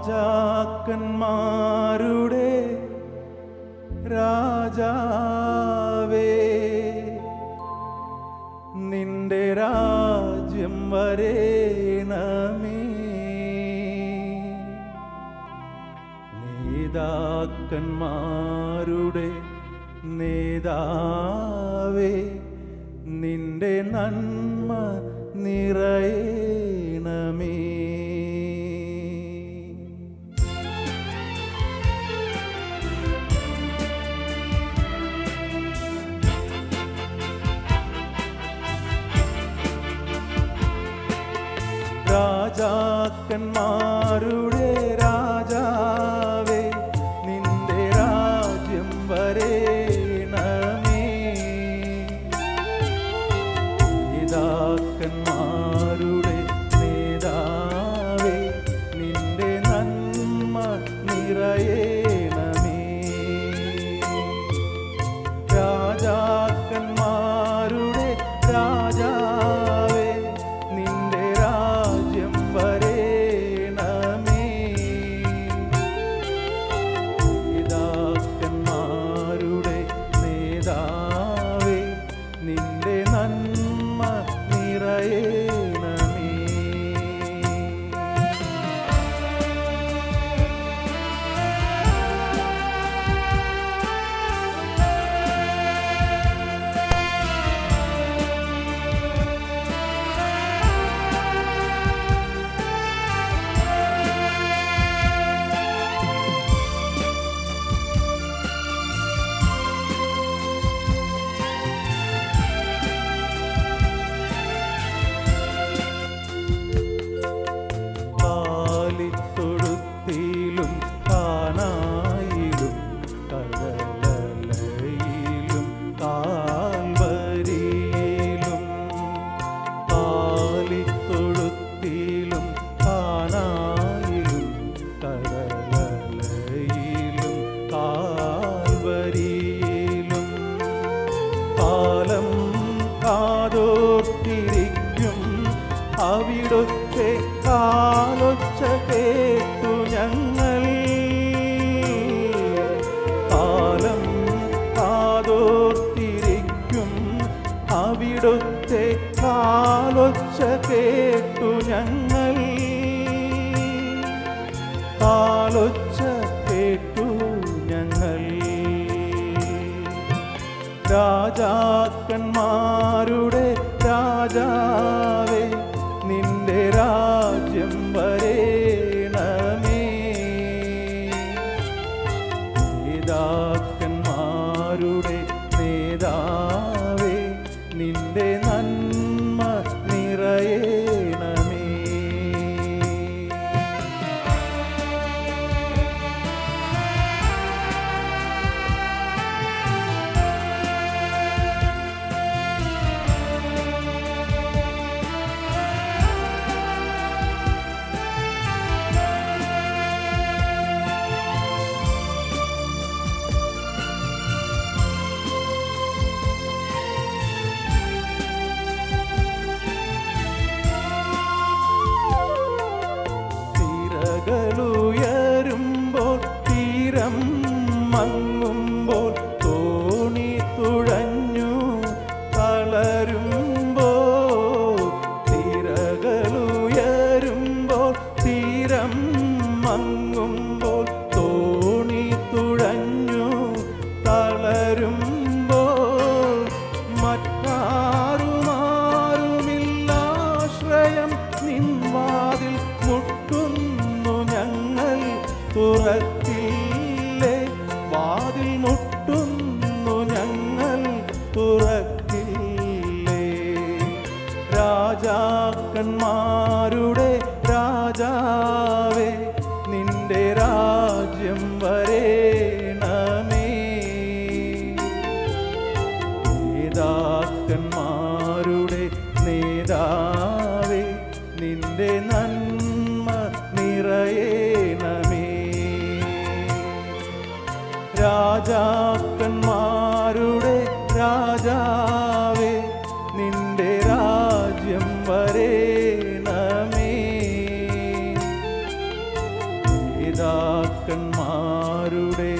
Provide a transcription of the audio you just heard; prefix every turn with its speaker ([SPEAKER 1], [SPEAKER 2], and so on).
[SPEAKER 1] രാജാക്കന്മാരുടെ രാജാവേ നിന്റെ രാജ്യം വരേണമേ. നേതാക്കന്മാരുടെ നേതാവേ നിന്റെ നന്മ നിറയണമേ. രാജാക്കന്മാരുടെ രാജാവേ നിന്റെ രാജ്യം വരേണമേ. പിതാക്കന്മാരുടെ അവിടുത്തെ കാലൊച്ച കേട്ടു ഞങ്ങൾ. കാലം കാതോർത്തിരിക്കും. അവിടുത്തെ കാലൊച്ച കേട്ടു ഞങ്ങൾ. കാലൊച്ച കേട്ടു ഞങ്ങൾ. രാജാക്കന്മാരുടെ രാജാവേ നേതാക്കന്മാരുടെ മങ്ങുമ്പോൾ തോണി തുഴഞ്ഞു തളരുമ്പോൾ മറ്റാരുമാരുമില്ലാശ്രയം നിൻവാതിൽ മുട്ടുന്നു ഞങ്ങൾ തുറക്കില്ലേ? വാതിൽ മുട്ടുന്നു ഞങ്ങൾ തുറക്കില്ലേ? രാജാക്കന്മാരുടെ രാജാവേ നേതാവേ നിന്റെ നന്മ നിറയേണമേ രാജാക്കന്മാരുടെ രാജാവേ നിന്റെ രാജ്യം വരേണമേ പിതാക്കന്മാരുടെ നേതാവേ